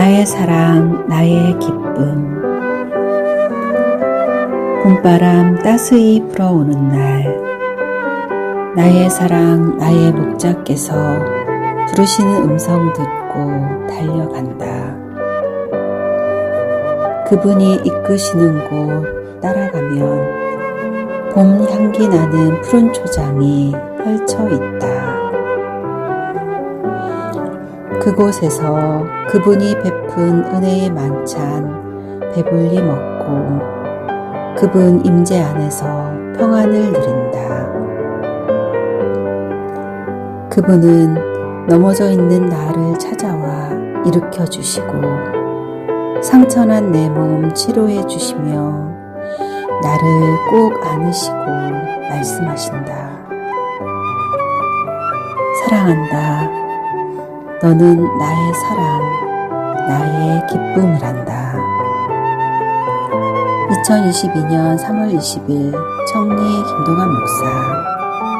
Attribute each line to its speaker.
Speaker 1: 나의 사랑, 나의 기쁨. 봄바람 따스히 불어오는 날, 나의 사랑, 나의 목자께서 부르시는 음성 듣고 달려간다. 그분이 이끄시는 곳 따라가면 봄 향기 나는 푸른 초장이 펼쳐 있다. 그곳에서 그분이 베푼 은혜의 만찬 배불리 먹고 그분 임재 안에서 평안을 누린다. 그분은 넘어져 있는 나를 찾아와 일으켜 주시고 상처난 내 몸 치료해 주시며 나를 꼭 안으시고 말씀하신다. 사랑한다. 너는 나의 사랑, 나의 기쁨이란다. 2022년 3월 20일 청리 김동환 목사